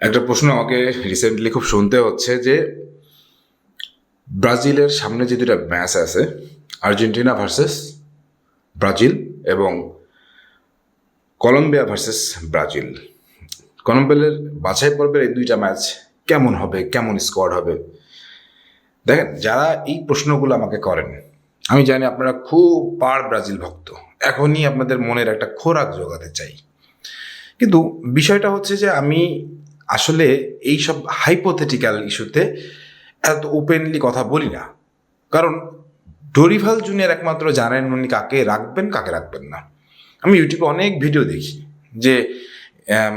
একটা প্রশ্ন আমাকে রিসেন্টলি খুব শুনতে হচ্ছে যে ব্রাজিলের সামনে যে দুটা ম্যাচ আছে, আর্জেন্টিনা ভার্সেস ব্রাজিল এবং কলম্বিয়া ভার্সেস ব্রাজিল। কলম্বিয়ার বাছাই পর্বের এই দুইটা ম্যাচ কেমন হবে, কেমন স্কোয়াড হবে? দেখেন, যারা এই প্রশ্নগুলো আমাকে করেন, আমি জানি আপনারা খুব পার ব্রাজিল ভক্ত, এখনই আপনাদের মনের একটা খোরাক জোগাতে চাই। কিন্তু বিষয়টা হচ্ছে যে আমি আসলে এই সব হাইপোথেটিক্যাল ইস্যুতে এত ওপেনলি কথা বলি না। কারণ ডরিভাল জুনিয়র একমাত্র জানেন উনি কাকে রাখবেন কাকে রাখবেন না। আমি ইউটিউবে অনেক ভিডিও দেখি যে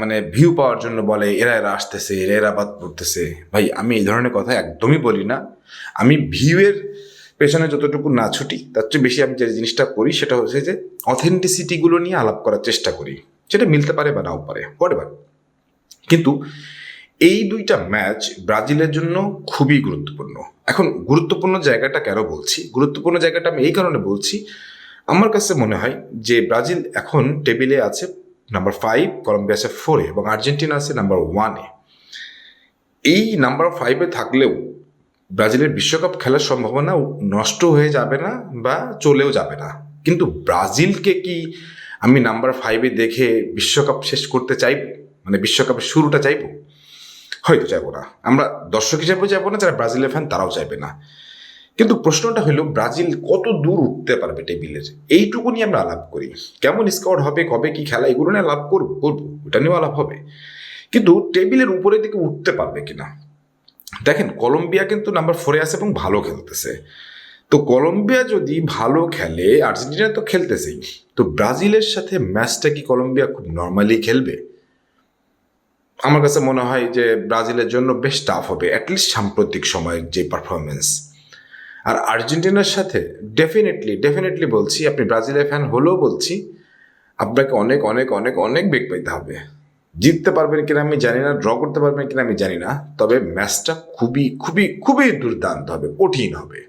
মানে ভিউ পাওয়ার জন্য বলে, এরা এরা আসতেছে, এরা এরা বাদ পড়তেছে। ভাই, আমি এই ধরনের কথা একদমই বলি না। আমি ভিউয়ের পেছনে যতটুকু না ছুটি, তার চেয়ে বেশি আমি যে জিনিসটা করি সেটা হচ্ছে যে অথেন্টিসিটিগুলো নিয়ে আলাপ করার চেষ্টা করি। সেটা মিলতে পারে বা নাও পারে হোয়াট কিন্তু এই দুইটা ম্যাচ ব্রাজিলের জন্য খুবই গুরুত্বপূর্ণ। এখন গুরুত্বপূর্ণ জায়গাটা কেন বলছি? গুরুত্বপূর্ণ জায়গাটা আমি এই কারণে বলছি, আমার কাছে মনে হয় যে ব্রাজিল এখন টেবিলে আছে নাম্বার ফাইভ কলম্বিয়া আছে ফোরে এবং আর্জেন্টিনা আছে নাম্বার ওয়ানে এই নাম্বার ফাইভে থাকলেও ব্রাজিলের বিশ্বকাপ খেলার সম্ভাবনা নষ্ট হয়ে যাবে না বা চলেও যাবে না। কিন্তু ব্রাজিলকে কি আমি নাম্বার ফাইভে দেখে বিশ্বকাপ শেষ করতে চাইব? মানে বিশ্বকাপের শুরুটা চাইব? হয়তো চাইব না। আমরা দর্শক হিসেবেও চাইব না, যারা ব্রাজিলের ফ্যান তারাও চাইবে না। কিন্তু প্রশ্নটা হলো, ব্রাজিল কত দূর উঠতে পারবে টেবিলের এইটুকু নিয়ে আমরা আলাপ করি। কেমন স্কোয়াড হবে, কবে কি খেলা, এগুলো নিয়ে আলাপ করব করব ওটা নিয়েও আলাপ হবে। কিন্তু টেবিলের উপরের দিকে উঠতে পারবে কিনা? দেখেন, কলম্বিয়া কিন্তু নাম্বার ফোরে আছে এবং ভালো খেলতেছে। তো কলম্বিয়া যদি ভালো খেলে, আর্জেন্টিনা তো খেলতেছেই। তো ব্রাজিলের সাথে ম্যাচটা কি কলম্বিয়া খুব নর্মালি খেলবে? আমার কাছে মনে হয় যে ব্রাজিলের জন্য বেশ টাফ হবে অ্যাটলিস্ট সাম্প্রতিক সময়ের যে পারফরমেন্স আর আর্জেন্টিনার সাথে ডেফিনেটলি ডেফিনেটলি বলছি, আপনি ব্রাজিলের ফ্যান হলেও বলছি, আপনাকে অনেক অনেক অনেক অনেক বেগ পেতে হবে। জিততে পারবেন কিনা আমি জানি না ড্র করতে পারবেন কিনা আমি জানি না, তবে ম্যাচটা খুবই খুবই খুবই দুর্দান্ত হবে, কঠিন হবে।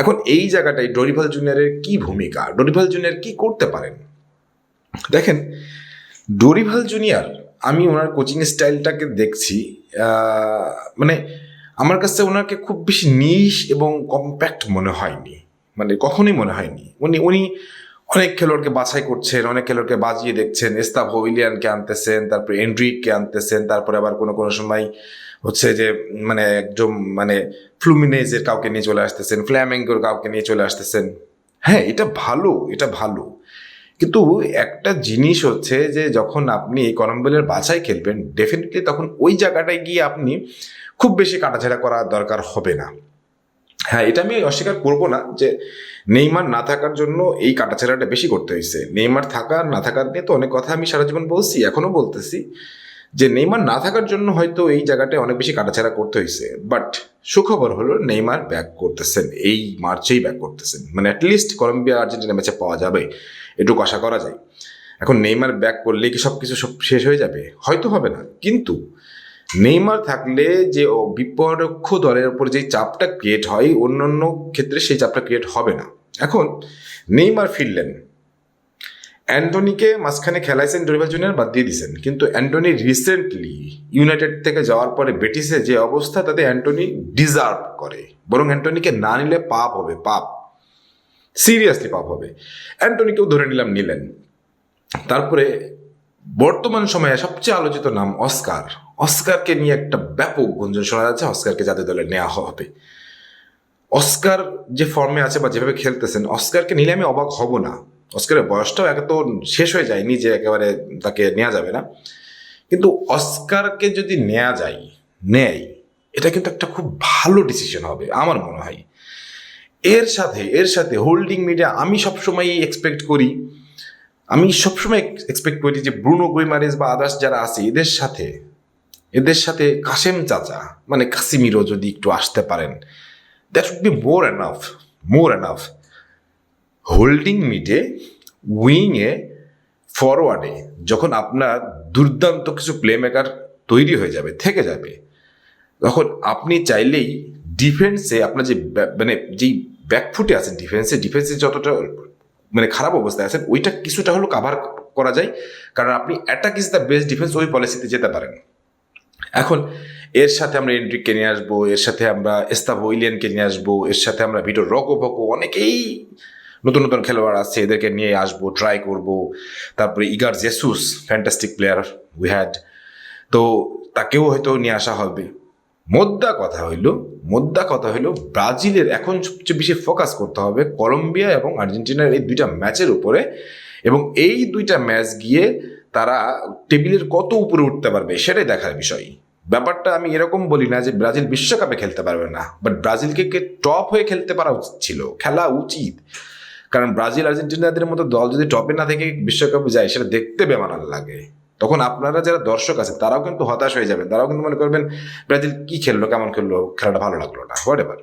এখন এই জায়গাটায় ডরিভাল জুনিয়রের কি ভূমিকা? ডরিভাল জুনিয়র কি করতে পারেন? দেখেন, ডরিভাল জুনিয়র আমি ওনার কোচিং স্টাইলটাকে দেখছি মানে আমার কাছে ওনাকে খুব বেশি নিশ এবং কম্প্যাক্ট মনে হয়নি মানে কখনোই মনে হয়নি। উনি উনি অনেক খেলোয়াড়কে বাছাই করছেন, অনেক খেলোয়াড়কে বাজিয়ে দেখছেন এস্তাভ উইলিয়ানকে আনতেছেন, তারপরে এন্ড্রিককে আনতেছেন, তারপরে আবার কোনো কোনো সময় হচ্ছে যে মানে একদম মানে ফ্লুমিনেজের কাউকে নিয়ে চলে আসতেছেন, ফ্ল্যামেঙ্গোর কাউকে নিয়ে চলে আসতেছেন। হ্যাঁ এটা ভালো এটা ভালো। কিন্তু একটা জিনিস হচ্ছে যে যখন আপনি কলম্বিয়ার বাছাই খেলবেন ডেফিনেটলি তখন ওই জায়গাটায় গিয়ে আপনি খুব বেশি কাটাছেড়া করার দরকার হবে না। হ্যাঁ এটা আমি অস্বীকার করব না যে নেইমার না থাকার জন্য এই কাটাছেড়াটা বেশি করতে হয়েছে। নেইমার থাকা না থাকার নিয়ে তো অনেক কথা আমি সারা জীবন বলছি এখনও বলতেছি। যে নেইমার না থাকার জন্য হয়তো এই জায়গাটায় অনেক বেশি কাটাছেড়া করতে হয়েছে। বাট সুখবর হলো নেইমার ব্যাক করতেছেন, এই মার্চেই ব্যাক করতেছেন। মানে অ্যাটলিস্ট কলম্বিয়া, আর্জেন্টিনা ম্যাচে পাওয়া যাবে, এটুকু আশা করা যায়। এখন নেইমার ব্যাক করলে কি সব কিছু সব শেষ হয়ে যাবে? হয়তো হবে না। কিন্তু নেইমার থাকলে যে বিপরক্ষ দলের উপর যে চাপটা ক্রিয়েট হয়, অন্যান্য ক্ষেত্রে সেই চাপটা ক্রিয়েট হবে না। এখন নেইমার ফিরলেন। অ্যান্টনিকে মাঝখানে খেলাইছেন ডরিভাল জুনিয়র বাদ দিয়ে দিয়েছেন কিন্তু অ্যান্টনি রিসেন্টলি ইউনাইটেড থেকে যাওয়ার পরে বেটিসে যে অবস্থা, তাতে অ্যান্টনি ডিজার্ভ করে। বরং অ্যান্টনিকে না নিলে পাপ হবে, পাপ। সিরিয়াসলি পাপ হবে। অ্যান্টনিকেও ধরে নিলাম নিলেন। তারপরে বর্তমান সময়ে সবচেয়ে আলোচিত নাম অস্কার। অস্কারকে নিয়ে একটা ব্যাপক গুঞ্জন শোনা যাচ্ছে, অস্কারকে জাতীয় দলে নেওয়া হবে। অস্কার যে ফর্মে আছে বা যেভাবে খেলতেছেন, অস্কারকে নিলে আমি অবাক হব না। অস্কারের বয়সটাও একে তো শেষ হয়ে যায়নি যে একেবারে তাকে নেওয়া যাবে না। কিন্তু অস্কারকে যদি নেওয়া যায়, নেয়, এটা কিন্তু একটা খুব ভালো ডিসিশন হবে, আমার মনে হয়। এর সাথে এর সাথে হোল্ডিং মিডিয়া আমি সবসময় এক্সপেক্ট করি, আমি সবসময় এক্সপেক্ট করি যে ব্রুনো গুইমারেস বা আদার্স যারা আছে, এদের সাথে এদের সাথে কাসেম চাচা মানে কাসিমিরও যদি একটু আসতে পারেন that would be more enough more enough holding মিডে উইংয়ে ফরওয়ার্ডে যখন আপনার দুর্দান্ত কিছু প্লে মেকার তৈরি হয়ে যাবে, থেকে যাবে, তখন আপনি চাইলেই ডিফেন্সে আপনার যে মানে যেই ব্যাকফুটে আছেন ডিফেন্সে ডিফেন্সে যতটা মানে খারাপ অবস্থায় আছেন, ওইটা কিছুটা হলো কাভার করা যায়, কারণ আপনি attack is the best defence ওই পলিসিতে যেতে পারেন। এখন, এর সাথে আমরা এন্ট্রিককে নিয়ে আসব, এর সাথে আমরা এস্তাভো ইলিয়ানকে নিয়ে আসব, এর সাথে আমরা ভিডিও রকো ভকো অনেকেই নতুন নতুন খেলোয়াড় আছে এদেরকে নিয়ে আসব ট্রাই করব। তারপরে Igor Jesus fantastic player we had তো তাকেও হয়তো নিয়ে আসা হবে। মোদ্দা কথা হইল, মোদ্দা কথা হইল ব্রাজিলের এখন সবচেয়ে বেশি ফোকাস করতে হবে কলম্বিয়া এবং আর্জেন্টিনার এই দুইটা ম্যাচের উপরে। এবং এই দুইটা ম্যাচ গিয়ে তারা টেবিলের কত উপরে উঠতে পারবে সেটাই দেখার বিষয়। ব্যাপারটা আমি এরকম বলি না যে ব্রাজিল বিশ্বকাপে খেলতে পারবে না বাট ব্রাজিলকে টপ হয়ে খেলতে পারা উচিত ছিল, খেলা উচিত। কারণ ব্রাজিল আর্জেন্টিনাদের মতো দল যদি টপে না থেকে বিশ্বকাপে যায়, সেটা দেখতে বেমানাল লাগে। তখন আপনারা যারা দর্শক আছেন, তারাও কিন্তু হতাশ হয়ে যাবেন। তারাও কিন্তু মনে করবেন, ব্রাজিল কি খেললো, কেমন খেললো, খেলাটা ভালো লাগল না হোয়াট এভার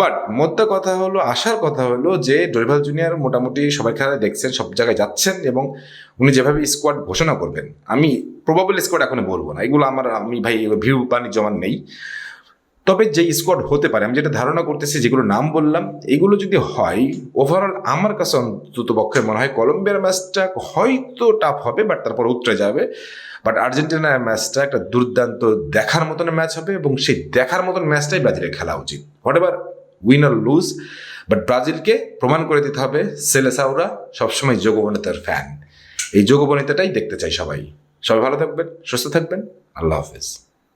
বাট মোদ্দা কথা হলো আসার কথা হলো যে, ডরিভাল জুনিয়র মোটামুটি সবাই খেলা দেখছেন, সব জায়গায় যাচ্ছেন এবং উনি যেভাবে স্কোয়াড ঘোষণা করবেন, আমি প্রবাবল স্কোয়াড এখন বলব না। এগুলো আমার, আমি ভাই ভিউ পানি জমান নেই। তবে যে স্কোয়াড হতে পারে, আমি যেটা ধারণা করতেছি, যেগুলো নাম বললাম, এগুলো যদি হয় ওভারঅল আমার কাছে অন্তত পক্ষে মনে হয় কলম্বিয়ার ম্যাচটা হয়তো টাফ হবে বাট তারপর উতরে যাবে। বাট আর্জেন্টিনার ম্যাচটা একটা দুর্দান্ত দেখার মতন ম্যাচ হবে এবং সেই দেখার মতন ম্যাচটাই ব্রাজিলের খেলা উচিত। হোয়াট এভার উইন আর লুজ বাট ব্রাজিলকে প্রমাণ করে দিতে হবে সেলেসাউরা সবসময় যোগবনিতার ফ্যান এই যোগবনিতাটাই দেখতে চাই সবাই। সবাই ভালো থাকবেন, সুস্থ থাকবেন, আল্লাহ হাফেজ।